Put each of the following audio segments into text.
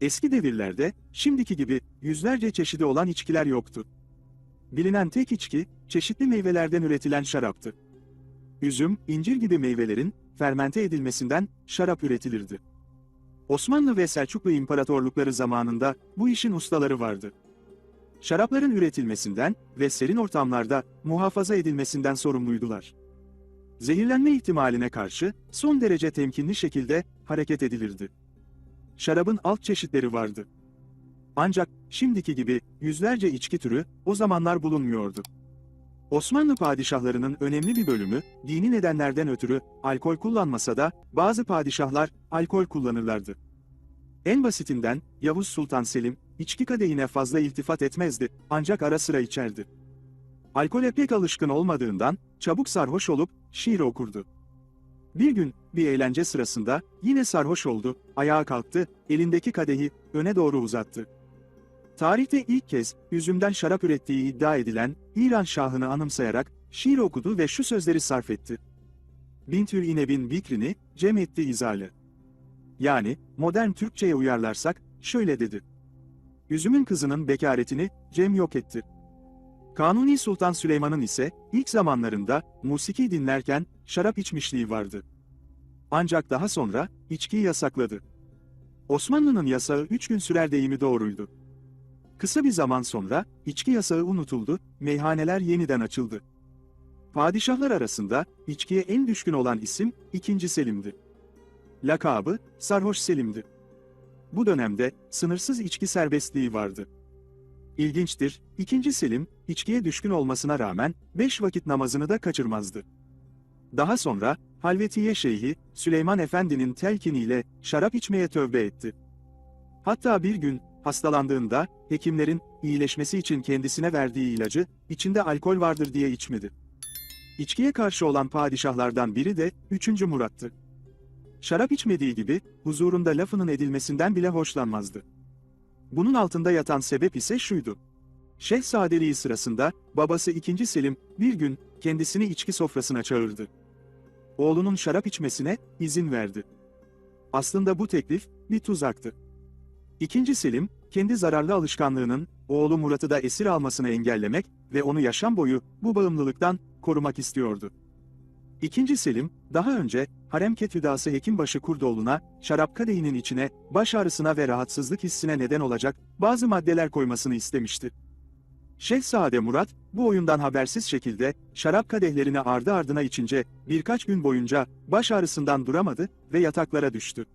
Eski devirlerde, şimdiki gibi yüzlerce çeşidi olan içkiler yoktu. Bilinen tek içki, çeşitli meyvelerden üretilen şaraptı. Üzüm, incir gibi meyvelerin fermente edilmesinden şarap üretilirdi. Osmanlı ve Selçuklu imparatorlukları zamanında bu işin ustaları vardı. Şarapların üretilmesinden ve serin ortamlarda muhafaza edilmesinden sorumluydular. Zehirlenme ihtimaline karşı son derece temkinli şekilde hareket edilirdi. Şarabın alt çeşitleri vardı. Ancak şimdiki gibi yüzlerce içki türü o zamanlar bulunmuyordu. Osmanlı padişahlarının önemli bir bölümü dini nedenlerden ötürü alkol kullanmasa da bazı padişahlar alkol kullanırlardı. En basitinden Yavuz Sultan Selim içki kadehine fazla iltifat etmezdi ancak ara sıra içerdi. Alkole pek alışkın olmadığından çabuk sarhoş olup şiir okurdu. Bir gün bir eğlence sırasında yine sarhoş oldu, ayağa kalktı, elindeki kadehi öne doğru uzattı. Tarihte ilk kez üzümden şarap ürettiği iddia edilen İran şahını anımsayarak şiir okudu ve şu sözleri sarf etti. Bintül İneb'in bikrini cem etti izale. Yani modern Türkçe'ye uyarlarsak şöyle dedi. Üzümün kızının bekaretini cem yok etti. Kanuni Sultan Süleyman'ın ise ilk zamanlarında musiki dinlerken şarap içmişliği vardı. Ancak daha sonra içkiyi yasakladı. Osmanlı'nın yasağı üç gün sürer deyimi doğruydu. Kısa bir zaman sonra içki yasağı unutuldu, meyhaneler yeniden açıldı. Padişahlar arasında içkiye en düşkün olan isim 2. Selim'di. Lakabı Sarhoş Selim'di. Bu dönemde sınırsız içki serbestliği vardı. İlginçtir, 2. Selim, içkiye düşkün olmasına rağmen beş vakit namazını da kaçırmazdı. Daha sonra, Halvetiye Şeyhi, Süleyman Efendi'nin telkiniyle şarap içmeye tövbe etti. Hatta bir gün, hastalandığında, hekimlerin iyileşmesi için kendisine verdiği ilacı, içinde alkol vardır diye içmedi. İçkiye karşı olan padişahlardan biri de 3. Murat'tı. Şarap içmediği gibi, huzurunda lafının edilmesinden bile hoşlanmazdı. Bunun altında yatan sebep ise şuydu. Şehzadeliği sırasında, babası 2. Selim, bir gün, kendisini içki sofrasına çağırdı. Oğlunun şarap içmesine izin verdi. Aslında bu teklif, bir tuzaktı. İkinci Selim, kendi zararlı alışkanlığının, oğlu Murat'ı da esir almasını engellemek ve onu yaşam boyu bu bağımlılıktan korumak istiyordu. İkinci Selim, daha önce harem ketvüdası Hekimbaşı Kurdoğlu'na şarap kadehinin içine baş ağrısına ve rahatsızlık hissine neden olacak bazı maddeler koymasını istemişti. Şehzade Murat, bu oyundan habersiz şekilde şarap kadehlerini ardı ardına içince birkaç gün boyunca baş ağrısından duramadı ve yataklara düştü.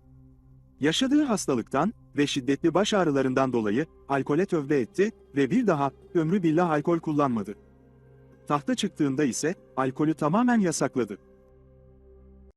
Yaşadığı hastalıktan ve şiddetli baş ağrılarından dolayı alkole tövbe etti ve bir daha ömrü billah alkol kullanmadı. Tahta çıktığında ise alkolü tamamen yasakladı.